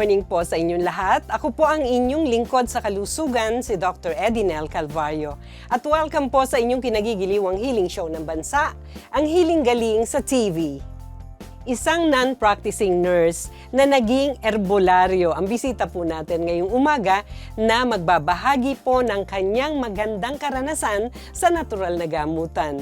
Morning po sa inyong lahat. Ako po ang inyong lingkod sa kalusugan, si Dr. Edinel Calvario. At welcome po sa inyong kinagigiliwang healing show ng bansa, ang Healing Galing sa TV. Isang non-practicing nurse na naging erbolaryo ang bisita po natin ngayong umaga na magbabahagi po ng kanyang magandang karanasan sa natural na gamutan.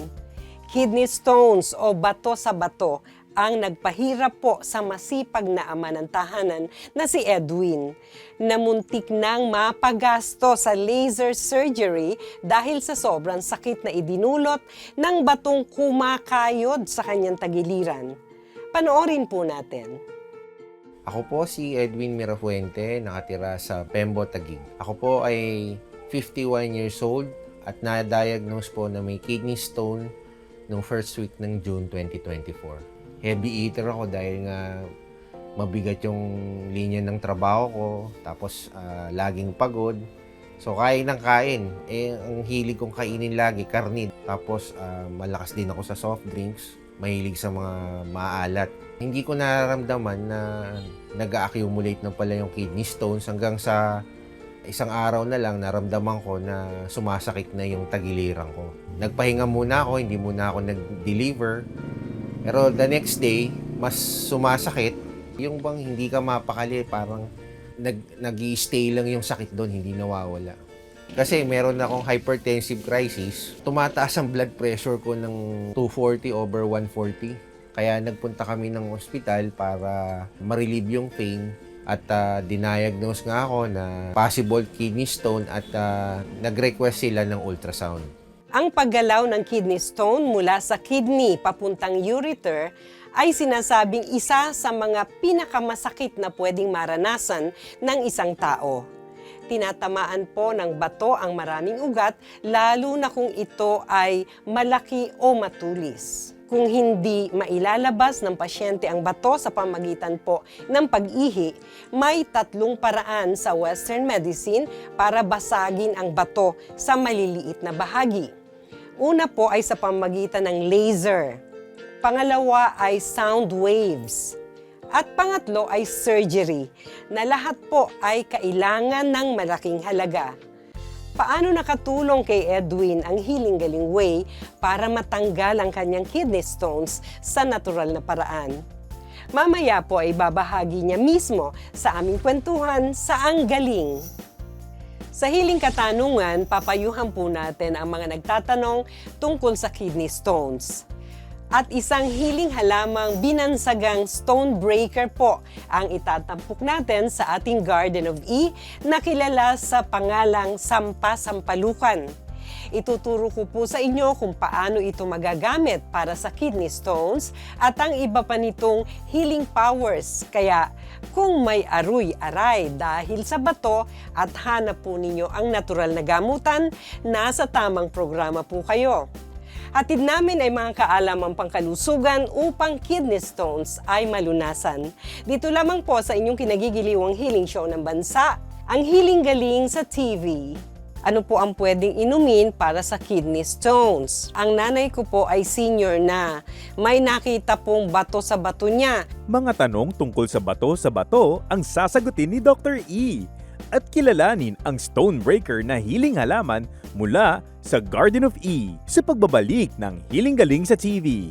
Kidney stones o bato sa bato ang nagpahirap po sa masipag na ama ng tahanan na si Edwin, na muntik nang mapagasto sa laser surgery dahil sa sobrang sakit na idinulot ng batong kumakayod sa kanyang tagiliran. Panoorin po natin. Ako po si Edwin Mirafuente, nakatira sa Pembo, Taguig. Ako po ay 51 years old at na-diagnose po na may kidney stone noong first week ng June 2024. Heavy eater ako dahil nga mabigat yung linya ng trabaho ko, tapos ah, laging pagod. So kain ng kain. Eh, ang hilig kong kainin lagi, karnin. Tapos ah, malakas din ako sa soft drinks. Mahilig sa mga maalat. Hindi ko nararamdaman na nag-accumulate na pala yung kidney stones hanggang sa isang araw na lang naramdaman ko na sumasakit na yung tagiliran ko. Nagpahinga muna ako, hindi muna ako nag-deliver. Pero the next day, mas sumasakit. Yung bang hindi ka mapakali, parang nag, nag stay lang yung sakit doon, hindi nawawala. Kasi meron akong hypertensive crisis. Tumataas ang blood pressure ko ng 240 over 140. Kaya nagpunta kami ng ospital para ma-relieve yung pain at uh, diniagnose nga ako na possible kidney stone at ah, nag-request sila ng ultrasound. Ang paggalaw ng kidney stone mula sa kidney papuntang ureter ay sinasabing isa sa mga pinakamasakit na pwedeng maranasan ng isang tao. Tinatamaan po ng bato ang maraming ugat, lalo na kung ito ay malaki o matulis. Kung hindi mailalabas ng pasyente ang bato sa pamagitan po ng pag-ihi, may tatlong paraan sa Western medicine para basagin ang bato sa maliliit na bahagi. Una po ay sa pamagitan ng laser. Pangalawa ay sound waves. At pangatlo ay surgery, na lahat po ay kailangan ng malaking halaga. Paano nakatulong kay Edwin ang Healing Galing Way para matanggal ang kanyang kidney stones sa natural na paraan? Mamaya po ay babahagi niya mismo sa aming kwentuhan sa Ang Galing. Sa Hiling Katanungan, papayuhan po natin ang mga nagtatanong tungkol sa kidney stones. At isang hiling halamang binansagang stone breaker po ang itatampok natin sa ating Garden of E na kilala sa pangalang Sampa Sampalukan. Ituturo ko po sa inyo kung paano ito magagamit para sa kidney stones at ang iba pa nitong healing powers. Kaya kung may aruy-aray dahil sa bato at hanap po ninyo ang natural na gamutan, nasa tamang programa po kayo. Hatid namin ay mga kaalamang pangkalusugan upang kidney stones ay malunasan. Dito lamang po sa inyong kinagigiliwang healing show ng bansa, ang Healing Galing sa TV. Ano po ang pwedeng inumin para sa kidney stones? Ang nanay ko po ay senior na. May nakita pong bato sa bato niya. Mga tanong tungkol sa bato sa bato ang sasagutin ni Dr. E. At kilalanin ang Stonebreaker na hiling halaman mula sa Garden of E sa pagbabalik ng Hiling Galing sa TV.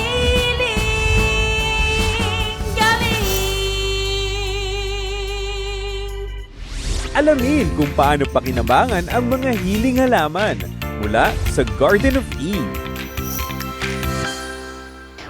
Alamin kung paano pakinabangan ang mga hiling halaman mula sa Garden of E.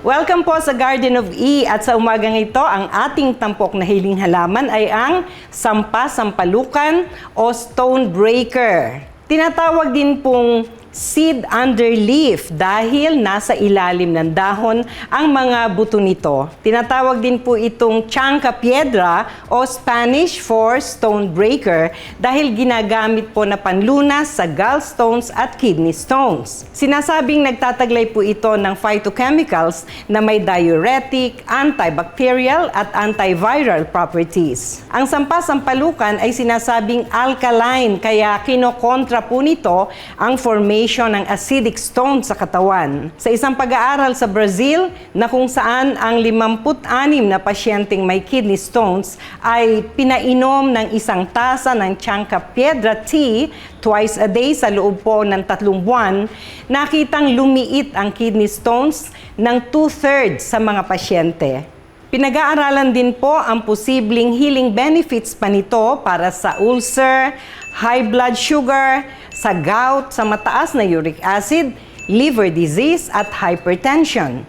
Welcome po sa Garden of E at sa umagang ito, ang ating tampok na hiling halaman ay ang Sampa Sampalukan o Stone Breaker. Tinatawag din pong seed underleaf dahil nasa ilalim ng dahon ang mga buto nito. Tinatawag din po itong chanca piedra o Spanish for stone breaker dahil ginagamit po na panlunas sa gallstones at kidney stones. Sinasabing nagtataglay po ito ng phytochemicals na may diuretic, antibacterial at antiviral properties. Ang sampasampalukan ay sinasabing alkaline kaya kinokontra po nito ang formation ng acidic stone sa katawan. Sa isang pag-aaral sa Brazil na kung saan ang 56 na pasyenteng may kidney stones ay pinainom ng isang tasa ng Chanca Piedra tea twice a day sa loob po ng tatlong buwan, nakitang lumiit ang kidney stones ng two-thirds sa mga pasyente. Pinag-aaralan din po ang posibleng healing benefits pa nito para sa ulcer, high blood sugar, sa gout, sa mataas na uric acid, liver disease at hypertension.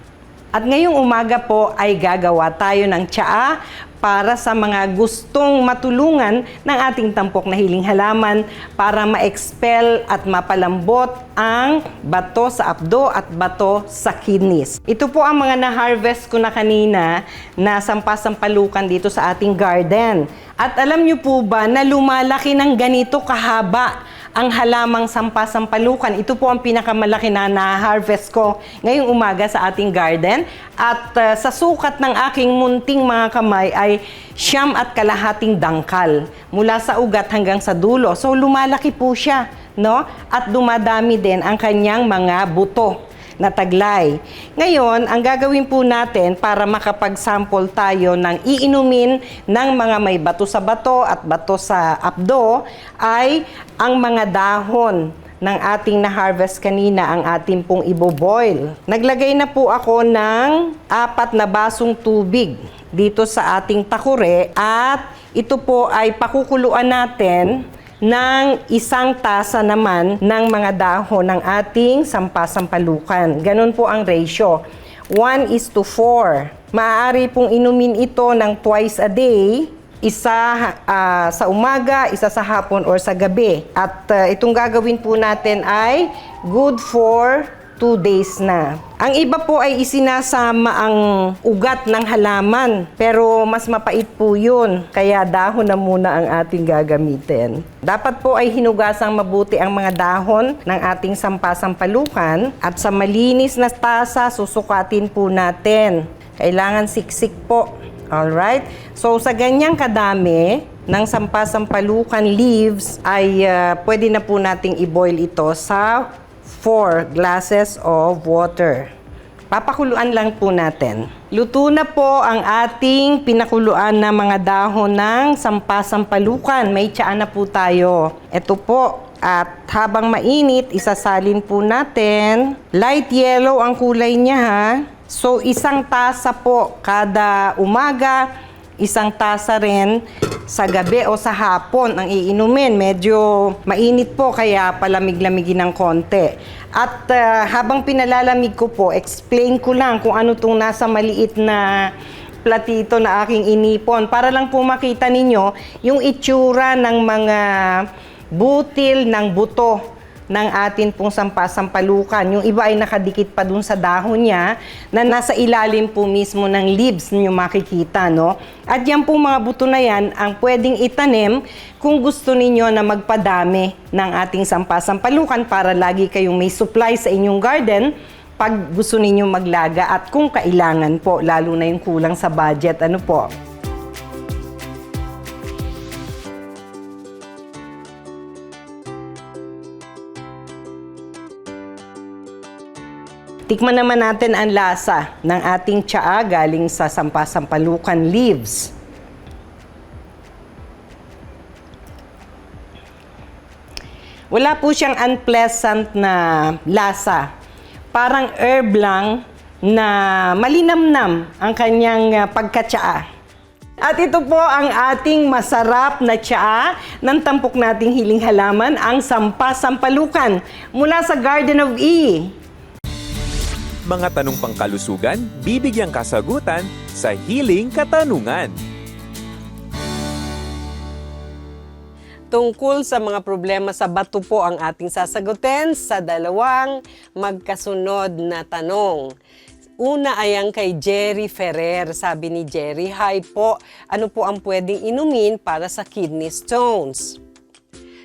At ngayong umaga po ay gagawa tayo ng tsaa para sa mga gustong matulungan ng ating tampok na hiling halaman para ma-expel at mapalambot ang bato sa abdo at bato sa kidneys. Ito po ang mga na-harvest ko na kanina na sampasampalukan dito sa ating garden. At alam niyo po ba na lumalaki ng ganito kahaba ang halamang sampasampalukan. Ito po ang pinakamalaki na na-harvest ko ngayong umaga sa ating garden. At uh, sa sukat ng aking munting mga kamay ay siyam at kalahating dangkal mula sa ugat hanggang sa dulo. So lumalaki po siya, no? At dumadami din ang kanyang mga buto na taglay. Ngayon, ang gagawin po natin para makapag-sample tayo ng iinumin ng mga may bato sa bato at bato sa abdo ay ang mga dahon ng ating na-harvest kanina ang ating pong iboboil. Naglagay na po ako ng apat na basong tubig dito sa ating takure at ito po ay pakukuluan natin ng isang tasa naman ng mga dahon ng ating sampasampalukan. Ganun po ang ratio. 1 is to 4. Maaari pong inumin ito ng twice a day, isa ah, sa umaga, isa sa hapon or sa gabi. At ah, itong gagawin po natin ay good for 2 days na. Ang iba po ay isinasama ang ugat ng halaman, pero mas mapait po yun. Kaya dahon na muna ang ating gagamitin. Dapat po ay hinugasang mabuti ang mga dahon ng ating sampasampalukan at sa malinis na tasa susukatin po natin. Kailangan siksik po. Alright? So sa ganyang kadami ng sampasampalukan leaves ay ah, pwede na po nating i-boil ito sa 4 glasses of water. Papakuluan lang po natin. Luto na po ang ating pinakuluan na mga dahon ng sampasampalukan. May tsaa na po tayo. Ito po. At habang mainit, isasalin po natin. Light yellow ang kulay niya ha. So isang tasa po kada umaga, isang tasa rin sa gabi o sa hapon ang iinumin. Medyo mainit po kaya palamig-lamigin ng konti. At ah, habang pinalalamig ko po, explain ko lang kung ano tong nasa maliit na platito na aking inipon para lang po makita ninyo yung itsura ng mga butil ng buto ng atin pong sampasampalukan. Yung iba ay nakadikit pa dun sa dahon niya na nasa ilalim po mismo ng leaves ninyo makikita, no? At yan pong mga buto na yan ang pwedeng itanim kung gusto ninyo na magpadami ng ating sampasampalukan para lagi kayong may supply sa inyong garden pag gusto ninyo maglaga at kung kailangan po, lalo na yung kulang sa budget, ano po. Tikman naman natin ang lasa ng ating tsaa galing sa sampasampalukan leaves. Wala po siyang unpleasant na lasa. Parang herb lang na malinamnam ang kanyang ah, pagkatsaa. At ito po ang ating masarap na tsaa ng tampok nating hiling halaman, ang Sampa-Sampalukan mula sa Garden of E. Mga tanong pangkalusugan, bibigyang kasagutan sa Healing Katanungan. Tungkol sa mga problema sa bato po ang ating sasagutin sa dalawang magkasunod na tanong. Una ay ang kay Jerry Ferrer. Sabi ni Jerry, Hi po, ano po ang pwedeng inumin para sa kidney stones?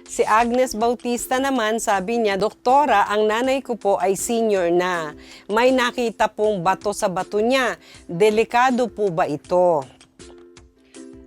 Si Agnes Bautista naman, sabi niya, Doktora, ang nanay ko po ay senior na. May nakita pong bato sa bato niya. Delikado po ba ito?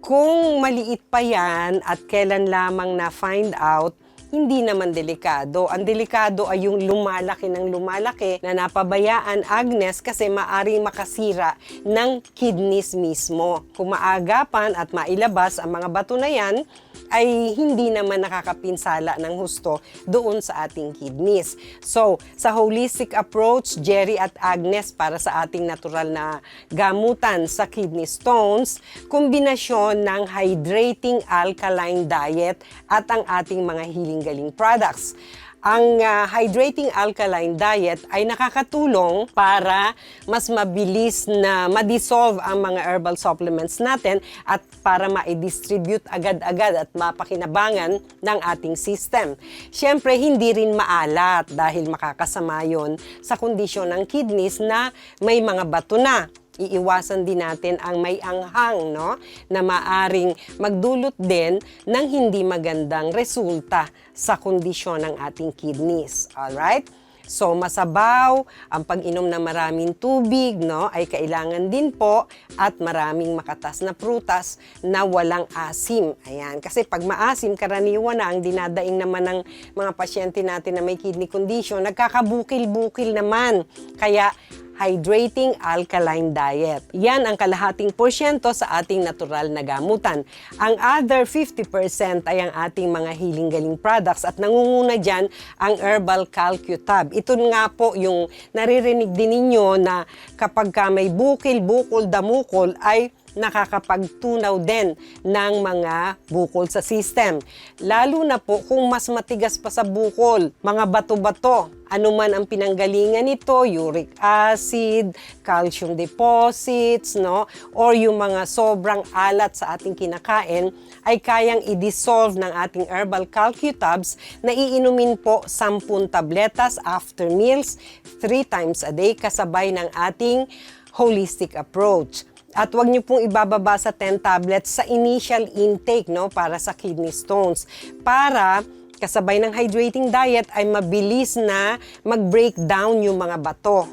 Kung maliit pa yan at kailan lamang na find out, hindi naman delikado. Ang delikado ay yung lumalaki ng lumalaki na napabayaan Agnes kasi maaring makasira ng kidneys mismo. Kung maagapan at mailabas ang mga bato na yan, ay hindi naman nakakapinsala ng husto doon sa ating kidneys. So, sa holistic approach, Jerry at Agnes para sa ating natural na gamutan sa kidney stones, kombinasyon ng hydrating alkaline diet at ang ating mga healing-galing products. Ang ah, hydrating alkaline diet ay nakakatulong para mas mabilis na ma-dissolve ang mga herbal supplements natin at para ma-distribute agad-agad at mapakinabangan ng ating system. Siyempre, hindi rin maalat dahil makakasama yon sa kondisyon ng kidneys na may mga bato na iiwasan din natin ang may anghang, no? Na maaring magdulot din ng hindi magandang resulta sa kondisyon ng ating kidneys. Alright? So, masabaw, ang pag-inom ng maraming tubig, no, ay kailangan din po at maraming makatas na prutas na walang asim. Ayan, kasi pag maasim, karaniwan na ang dinadaing naman ng mga pasyente natin na may kidney condition, nagkakabukil-bukil naman. Kaya, hydrating alkaline diet. Yan ang kalahating porsyento sa ating natural na gamutan. Ang other 50% ay ang ating mga healing-galing products at nangunguna dyan ang herbal calcutab. Ito nga po yung naririnig din ninyo na kapag ka may bukil, bukol, damukol ay nakakapagtunaw din ng mga bukol sa system. Lalo na po kung mas matigas pa sa bukol, mga bato-bato, ano man ang pinanggalingan nito, uric acid, calcium deposits, no? Or yung mga sobrang alat sa ating kinakain, ay kayang i-dissolve ng ating herbal calcutabs na iinumin po 10 tabletas after meals, 3 times a day, kasabay ng ating holistic approach. At huwag niyo pong ibababa sa 10 tablets sa initial intake no para sa kidney stones. Para kasabay ng hydrating diet ay mabilis na mag-break down yung mga bato.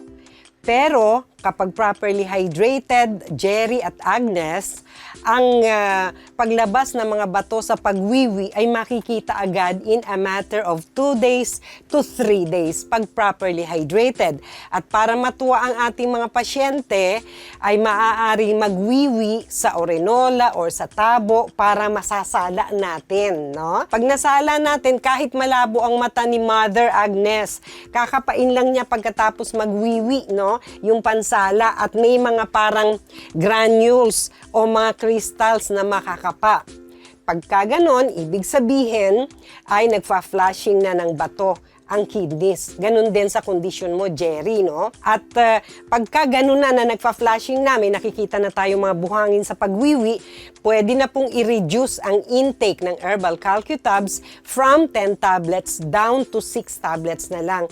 Pero kapag properly hydrated, Jerry at Agnes, ang ah, paglabas ng mga bato sa pagwiwi ay makikita agad in a matter of 2 days to 3 days pag properly hydrated. At para matuwa ang ating mga pasyente, ay maaari magwiwi sa orinola or sa tabo para masasala natin. No? Pag nasala natin, kahit malabo ang mata ni Mother Agnes, kakapain lang niya pagkatapos magwiwi, no? yung pansala at may mga parang granules o mga crystals na makakapa. Pagka ganon, ibig sabihin ay nagfa-flashing na ng bato ang kidneys. Ganon din sa kondisyon mo, Jerry, no? At uh, pagka ganon na na nagfa-flashing na, may nakikita na tayo mga buhangin sa pagwiwi, pwede na pong i-reduce ang intake ng herbal calcutabs from 10 tablets down to 6 tablets na lang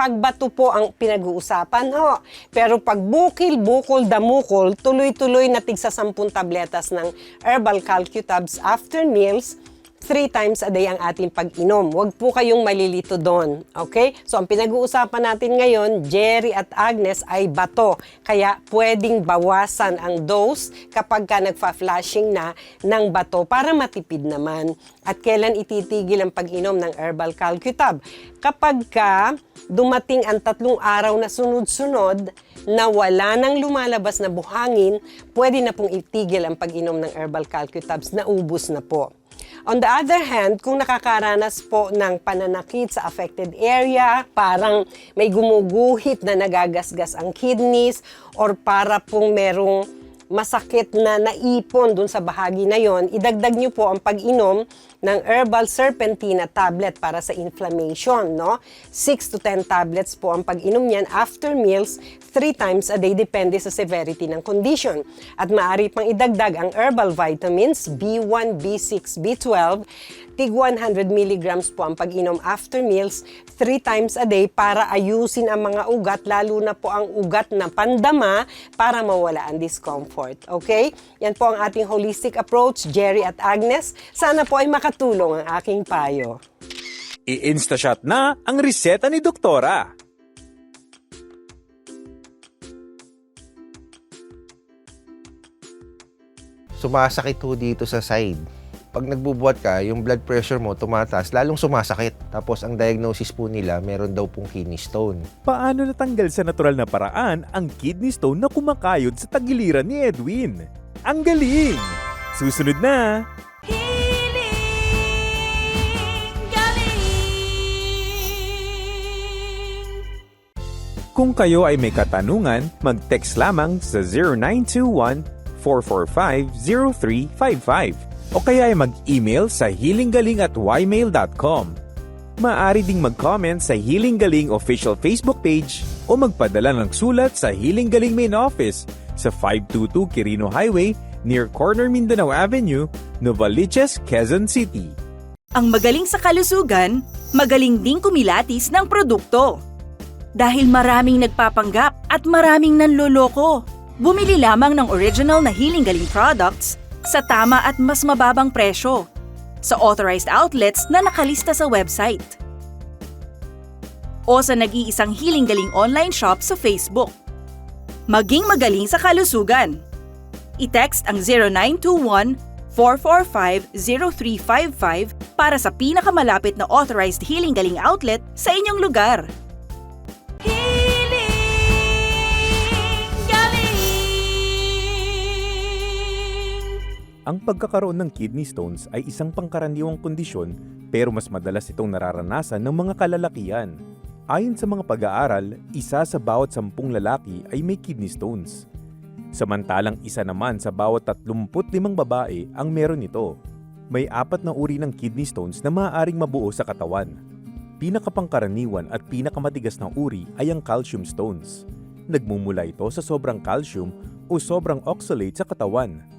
pagbato po ang pinag-uusapan ho. Pero pag bukil, bukol, damukol, tuloy-tuloy na tigsa 10 tabletas ng herbal calcutabs after meals, three times a day ang ating pag-inom. Huwag po kayong malilito doon. Okay? So, ang pinag-uusapan natin ngayon, Jerry at Agnes, ay bato. Kaya, pwedeng bawasan ang dose kapag ka nagfa-flashing na ng bato para matipid naman. At kailan ititigil ang pag-inom ng herbal calcutab? Kapag ka dumating ang tatlong araw na sunod-sunod na wala nang lumalabas na buhangin, pwede na pong itigil ang pag-inom ng herbal calcutabs na ubus na po. On the other hand, kung nakakaranas po ng pananakit sa affected area, parang may gumuguhit na nagagasgas ang kidneys, or para pong merong masakit na naipon dun sa bahagi na yon, idagdag nyo po ang pag-inom ng herbal serpentina tablet para sa inflammation, no? 6 to 10 tablets po ang pag-inom niyan after meals, 3 times a day, depende sa severity ng condition. At maaari pang idagdag ang herbal vitamins B1, B6, B12, tig 100 milligrams po ang pag-inom after meals, 3 times a day para ayusin ang mga ugat, lalo na po ang ugat na pandama para mawala ang discomfort. Okay? Yan po ang ating holistic approach, Jerry at Agnes. Sana po ay makatulong ang aking payo. I-instashot na ang reseta ni Doktora. Sumasakit ho dito sa side. Pag nagbubuhat ka, yung blood pressure mo tumataas, lalong sumasakit. Tapos ang diagnosis po nila, meron daw pong kidney stone. Paano natanggal sa natural na paraan ang kidney stone na kumakayod sa tagiliran ni Edwin? Ang galing! Susunod na! Kung kayo ay may katanungan, mag-text lamang sa 0921-445-0355 o kaya ay mag-email sa healinggaling at ymail.com. Maaari ding mag-comment sa Healing Galing official Facebook page o magpadala ng sulat sa Healing Galing Main Office sa 522 Quirino Highway near Corner Mindanao Avenue, Novaliches, Quezon City. Ang magaling sa kalusugan, magaling ding kumilatis ng produkto. Dahil maraming nagpapanggap at maraming nanloloko. Bumili lamang ng original na Healing Galing products sa tama at mas mababang presyo sa authorized outlets na nakalista sa website. O sa nag-iisang Healing Galing online shop sa Facebook. Maging magaling sa kalusugan. I-text ang 0921 445-0355 para sa pinakamalapit na authorized Healing Galing outlet sa inyong lugar. Ang pagkakaroon ng kidney stones ay isang pangkaraniwang kondisyon pero mas madalas itong nararanasan ng mga kalalakihan. Ayon sa mga pag-aaral, isa sa bawat sampung lalaki ay may kidney stones. Samantalang isa naman sa bawat 35 babae ang meron nito. May apat na uri ng kidney stones na maaaring mabuo sa katawan. Pinakapangkaraniwan at pinakamatigas na uri ay ang calcium stones. Nagmumula ito sa sobrang calcium o sobrang oxalate sa katawan.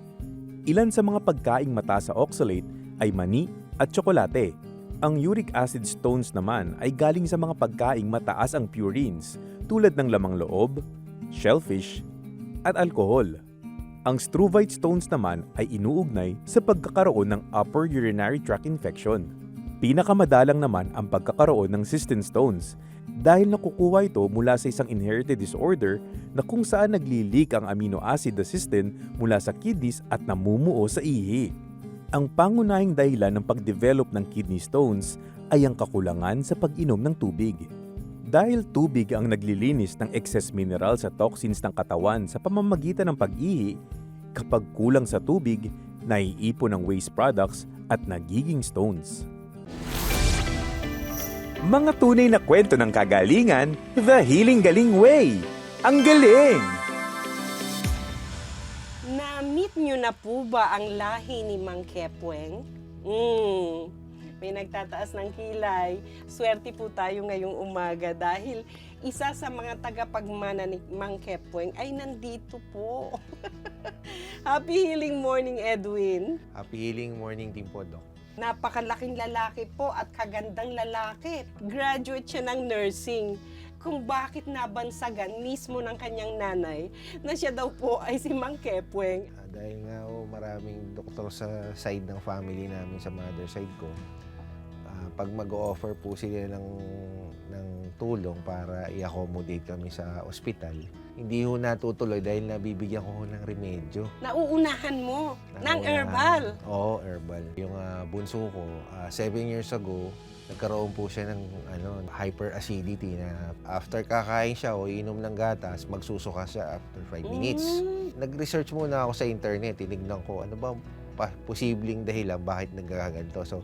Ilan sa mga pagkaing mataas sa oxalate ay mani at tsokolate. Ang uric acid stones naman ay galing sa mga pagkaing mataas ang purines tulad ng lamang loob, shellfish, at alkohol. Ang struvite stones naman ay inuugnay sa pagkakaroon ng upper urinary tract infection. Pinakamadalang naman ang pagkakaroon ng cystine stones dahil nakukuha ito mula sa isang inherited disorder na kung saan nagli-leak ang amino acid cystine mula sa kidneys at namumuo sa ihi. Ang pangunahing dahilan ng pag-develop ng kidney stones ay ang kakulangan sa pag-inom ng tubig. Dahil tubig ang naglilinis ng excess minerals at toxins ng katawan sa pamamagitan ng pag-ihi, kapag kulang sa tubig, naiipon ang waste products at nagiging stones. Mga tunay na kwento ng kagalingan, The Healing Galing Way. Ang galing! Na-meet nyo na po ba ang lahi ni Mang Kepweng? Mm, may nagtataas ng kilay. Swerte po tayo ngayong umaga dahil isa sa mga tagapagmana ni Mang Kepweng ay nandito po. Happy healing morning, Edwin. Happy healing morning din po, Doc. Napakalaking lalaki po at kagandang lalaki. Graduate siya ng nursing. Kung bakit nabansagan mismo ng kanyang nanay na siya daw po ay si Mang Kepweng. Ah, dahil nga ho, maraming doktor sa side ng family namin, sa mother side ko, ah, pag mag-offer po sila ng, ng tulong para i-accommodate kami sa ospital, hindi ho natutuloy dahil nabibigyan ko ho ng remedyo. Nauunahan mo ng Nauunahan. herbal. Oo, herbal. Yung ah, bunso ko, ah, seven years ago, nagkaroon po siya ng ano, hyperacidity na after kakain siya o inom ng gatas, magsusuka siya after 5 minutes. Mm. Nag-research muna ako sa internet, tinignan ko ano ba posibleng dahilan bakit nagkakaganto. So,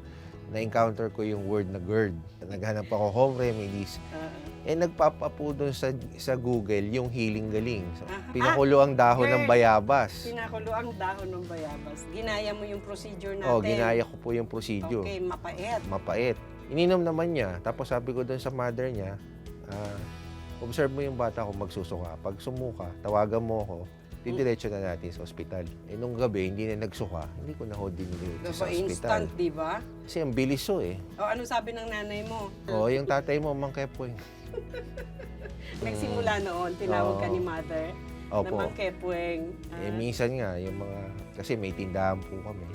na-encounter ko yung word na GERD. Naghanap ako home remedies. Ah, Eh, nagpapa po doon sa, sa Google yung healing galing. So, Ah, pinakulo ang dahon ng GERD. bayabas. Pinakulo ang dahon ng bayabas. Ginaya mo yung procedure natin. Oh, ginaya ko po yung procedure. Okay, mapait. mapait. Ininom naman niya. Tapos sabi ko doon sa mother niya, ah, observe mo yung bata kung magsusuka. Pag sumuka, tawagan mo ako, didiretso na natin sa ospital. Eh, nung gabi, hindi na nagsuka, hindi ko na ho dinidiretso sa ospital. instant, di ba? Kasi ang bilis ho eh. O ano sabi ng nanay mo? Oo, yung tatay mo, Mang Kepoy. Nagsimula noon, tinawag ka ni mother Opo. na Kepweng. Eh, minsan nga, yung mga, kasi may tindahan po kami.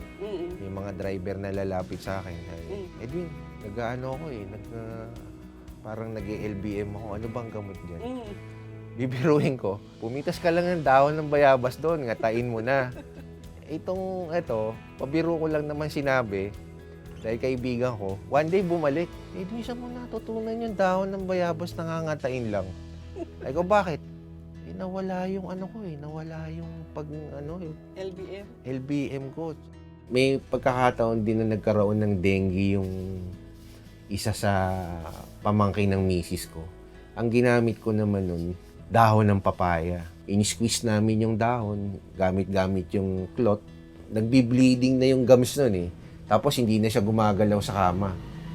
Yung mga driver na lalapit sa akin, ay, Mm. Edwin, nag-ano ako eh, nag, ah, parang nag lbm ako, ano bang gamot dyan? Bibiruin ko, pumitas ka lang ng dahon ng bayabas doon, ngatain mo na. Itong, eto, pabiro ko lang naman sinabi, dahil kaibigan ko, one day bumalik, Edwin, saan mo natutunan yung dahon ng bayabas nangangatain lang? Ay ko, bakit? Eh, nawala yung ano ko eh, nawala yung pag, ano, yung LBM. LBM ko. May pagkakataon din na nagkaroon ng dengue yung isa sa pamangkin ng misis ko. Ang ginamit ko naman nun, dahon ng papaya. In-squeeze namin yung dahon, gamit-gamit yung cloth. Nagbi-bleeding na yung gums nun eh. Tapos hindi na siya gumagalaw sa kama.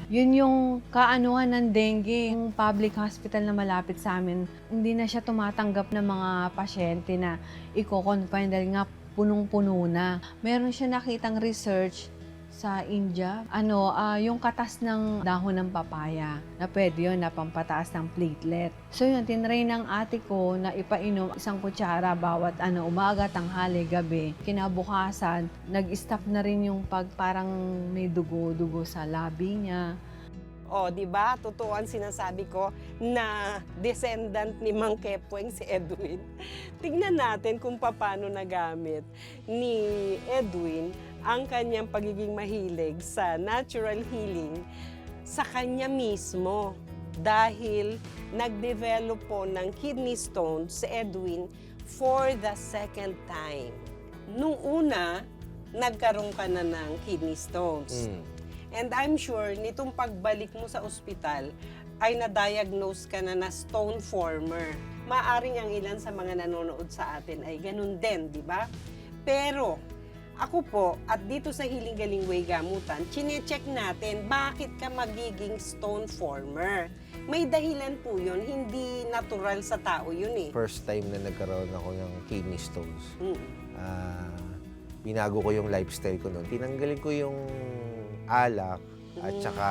Yun yung kaanuhan ng dengue. Yung public hospital na malapit sa amin, hindi na siya tumatanggap ng mga pasyente na i-confine dahil nga punong-puno na. Meron siya nakitang research sa India, ano, ah, yung katas ng dahon ng papaya na pwede yun na pampataas ng platelet. So yun, tinry ng ate ko na ipainom isang kutsara bawat ano, umaga, tanghali, gabi. Kinabukasan, nag-stop na rin yung pag parang may dugo-dugo sa labi niya. O, di ba? Totoo ang sinasabi ko na descendant ni Mang Kepweng si Edwin. Tignan natin kung paano nagamit ni Edwin ang kanyang pagiging mahilig sa natural healing sa kanya mismo dahil nag-develop po ng kidney stone si Edwin for the second time. Nung una, nagkaroon ka na ng kidney stones. Mm. And I'm sure, nitong pagbalik mo sa ospital, ay na-diagnose ka na na stone former. Maaring ang ilan sa mga nanonood sa atin ay ganun din, di ba? Pero, ako po, at dito sa Hiling Galing Way Gamutan, chinecheck natin bakit ka magiging stone former. May dahilan po yun, hindi natural sa tao yun eh. First time na nagkaroon ako ng kidney stones. Mm. ah, binago ko yung lifestyle ko noon. Tinanggalin ko yung alak at Mm. saka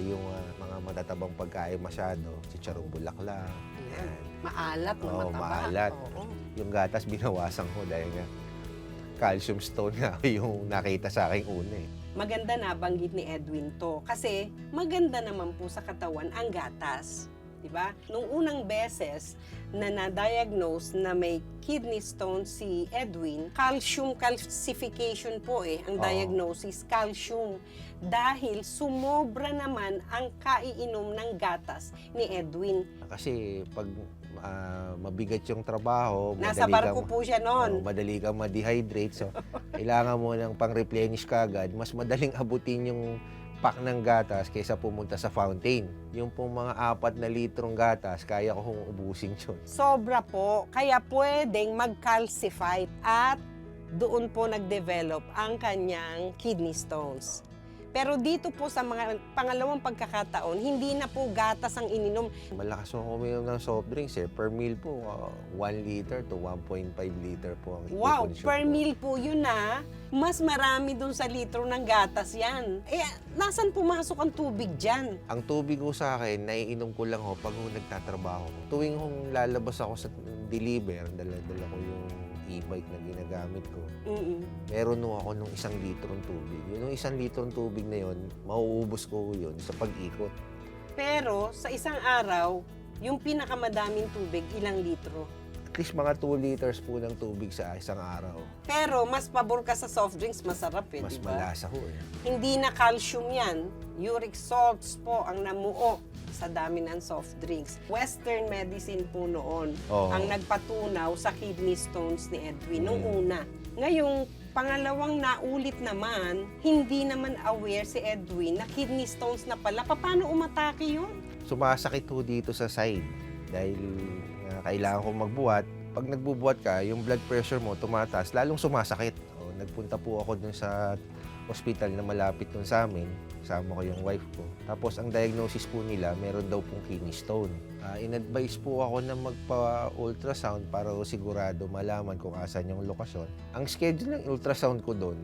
yung ah, mga matatabang pagkain masyado. Chicharong bulaklak. Ayan. Maalat na Oo, mataba. maalat. Oo. Yung gatas binawasan ko dahil nga calcium stone nga yung nakita sa akin una eh. maganda na banggit ni Edwin to kasi maganda naman po sa katawan ang gatas. 'Di ba? Nung unang beses na na-diagnose na may kidney stone si Edwin, calcium calcification po eh, ang diagnosis, calcium. Dahil sumobra naman ang kaiinom ng gatas ni Edwin. Kasi pag ah, mabigat yung trabaho, Nasa barko po siya Oo, noon. madali kang ma-dehydrate. So, kailangan mo ng pang-replenish kagad. Mas madaling abutin yung pack ng gatas kaysa pumunta sa fountain. Yung pong mga apat na litrong gatas, kaya ko kong ubusin yun. Sobra po. Kaya pwedeng mag-calcify at doon po nag-develop ang kanyang kidney stones. Pero dito po sa mga pangalawang pagkakataon, hindi na po gatas ang ininom. Malakas ako uminom ng soft drinks eh. Per meal po, 1 liter to 1.5 liter po ang Wow, per ko. meal po yun na. Mas marami dun sa litro ng gatas yan. Eh, nasan pumasok ang tubig dyan? Ang tubig ko sa akin, naiinom ko lang ho pag ho nagtatrabaho. Tuwing hong lalabas ako sa deliver, dala-dala ko yung e-bike na ginagamit ko. Mm-mm. meron no ako nung isang litrong tubig. Yun, Yung isang litrong tubig na yun, mauubos ko yun sa pag-ikot. Pero sa isang araw, yung pinakamadaming tubig, ilang litro? At least mga 2 liters po ng tubig sa isang araw. Pero mas pabor ka sa soft drinks, masarap eh, Mas di ba? malasa ho eh. Hindi na calcium yan. Uric salts po ang namuo sa dami ng soft drinks. Western medicine po noon Oo. ang nagpatunaw sa kidney stones ni Edwin nung Mm. una. Ngayong pangalawang naulit naman, hindi naman aware si Edwin na kidney stones na pala. Paano umatake yun? Sumasakit ho dito sa side dahil nga, kailangan ko magbuhat. Pag nagbubuhat ka, yung blood pressure mo tumataas, lalong sumasakit. O, nagpunta po ako dun sa hospital na malapit dun sa amin. Kasama ko yung wife ko. Tapos ang diagnosis po nila, meron daw pong kidney stone. Ah, in-advise po ako na magpa-ultrasound para sigurado malaman kung asan yung lokasyon. Ang schedule ng ultrasound ko doon,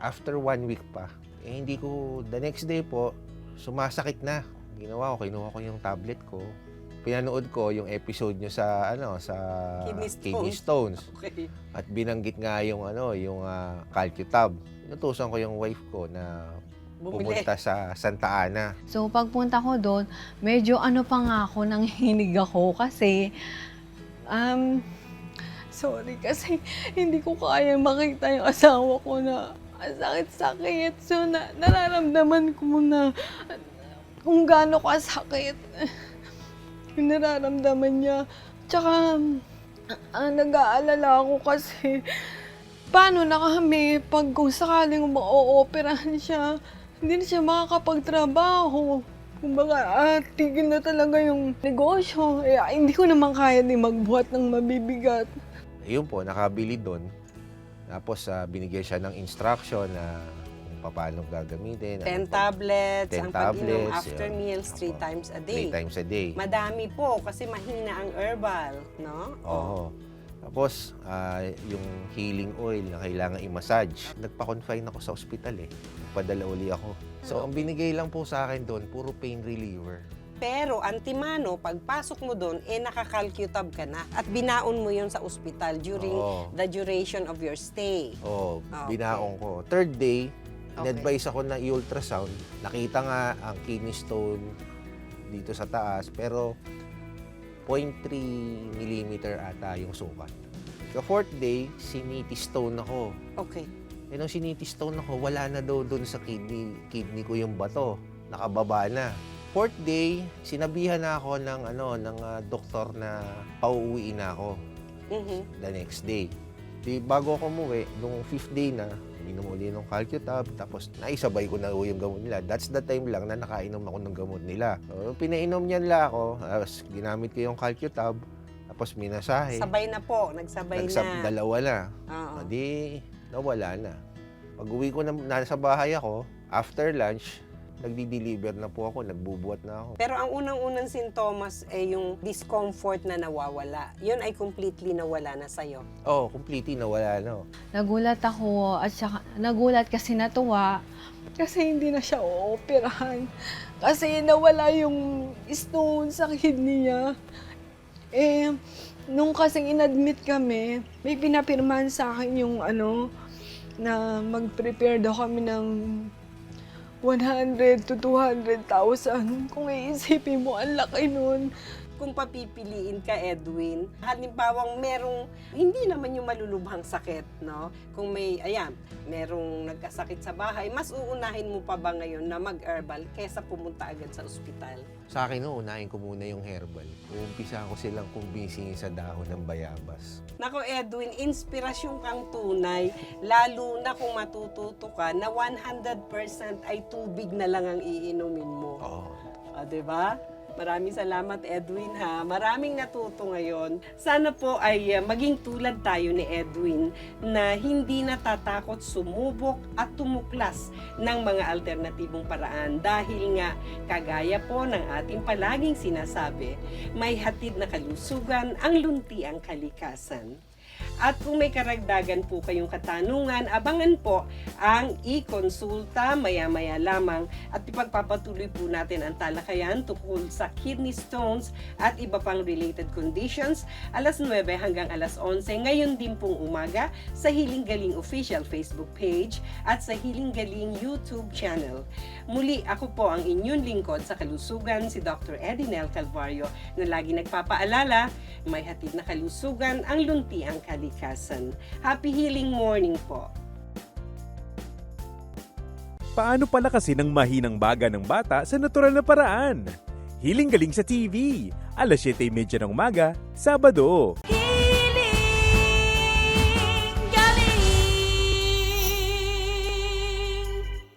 after one week pa, eh, hindi ko, the next day po, sumasakit na. Ginawa ko, kinuha ko yung tablet ko. Pinanood ko yung episode nyo sa ano sa Kidney stones. kidney stones. Okay. At binanggit nga yung ano, yung uh, Calcutab. Inutusan ko yung wife ko na Bumili. pumunta sa Santa Ana. So pagpunta ko doon, medyo ano pa nga ako nang hinig ako kasi um sorry kasi hindi ko kaya makita yung asawa ko na ang sakit-sakit. So na, nararamdaman ko na kung gaano kasakit yung nararamdaman niya. Tsaka ah, nag-aalala ako kasi paano na kami pag kung sakaling ma-ooperahan siya, hindi na siya makakapagtrabaho. Kumbaga, ah, tigil na talaga yung negosyo. Eh, ah, hindi ko naman kaya din magbuhat ng mabibigat. Ayun po, nakabili doon. Tapos ah, binigyan siya ng instruction na paano gagamitin. 10 ano tablets, 10 ang pag-inom after yun. meals, 3 Apo. times a day. Three times a day. Madami po kasi mahina ang herbal, no? Oo. Tapos, ah, yung healing oil na kailangan i-massage. Nagpa-confine ako sa ospital eh. Padala uli ako. So, ang binigay lang po sa akin doon, puro pain reliever. Pero antimano, pagpasok mo doon, eh nakakalcutab ka na. At binaon mo yun sa ospital during Oo. the duration of your stay. Oh, okay. binaong ko. Third day, Okay. in-advise ako na i-ultrasound. Nakita nga ang kidney stone dito sa taas, pero 0.3 millimeter ata yung sukat. Sa fourth day, siniti stone ako. Okay. Eh, nung siniti stone ako, wala na daw doon sa kidney, kidney ko yung bato. Nakababa na. Fourth day, sinabihan na ako ng, ano, ng ah, doktor na pauuwiin na ako Mhm. the next day. Di, bago ako umuwi, nung fifth day na, ininom uli ng Calcutab, tapos naisabay ko na yung gamot nila. That's the time lang na nakainom ako ng gamot nila. So, pinainom niya nila ako, tapos ginamit ko yung Calcutab, tapos minasahe. Sabay na po, nagsabay Nagsab- na. dalawa na. Oo. O, di, nawala na. Pag uwi ko na, nasa bahay ako, after lunch, nagdi-deliver na po ako, nagbubuhat na ako. Pero ang unang-unang sintomas ay yung discomfort na nawawala. Yun ay completely nawala na sa'yo. Oh, completely nawala na. Nagulat ako at saka, nagulat kasi natuwa kasi hindi na siya ooperahan. Kasi nawala yung stone sa kidney niya. Eh, nung kasing inadmit kami, may pinapirmahan sa akin yung ano, na mag-prepare daw kami ng 100 to 200,000. Kung iisipin mo, ang laki nun. Kung papipiliin ka, Edwin, halimbawang merong, hindi naman yung malulubhang sakit, no? Kung may, ayan, merong nagkasakit sa bahay, mas uunahin mo pa ba ngayon na mag-herbal kesa pumunta agad sa ospital? Sa akin, no, unahin ko muna yung herbal. Uumpisa ko silang kumbisingin sa dahon ng bayabas. Nako Edwin, inspirasyon kang tunay, lalo na kung matututo ka na 100% ay tubig na lang ang iinumin mo. Oo. Ah, 'di ba? Maraming salamat Edwin ha. Maraming natuto ngayon. Sana po ay uh, maging tulad tayo ni Edwin na hindi natatakot sumubok at tumuklas ng mga alternatibong paraan dahil nga kagaya po ng ating palaging sinasabi, may hatid na kalusugan ang luntiang kalikasan. At kung may karagdagan po kayong katanungan, abangan po ang e-konsulta maya-maya lamang at ipagpapatuloy po natin ang talakayan tungkol sa kidney stones at iba pang related conditions alas 9 hanggang alas 11 ngayon din pong umaga sa Hiling Galing official Facebook page at sa Hiling Galing YouTube channel. Muli ako po ang inyong lingkod sa kalusugan si Dr. Edinel Calvario na lagi nagpapaalala may hatid na kalusugan ang lunti ang kalikasan. Happy healing morning po! Paano pala kasi ng mahinang baga ng bata sa natural na paraan? Hiling galing sa TV, alas 7.30 ng umaga, Sabado.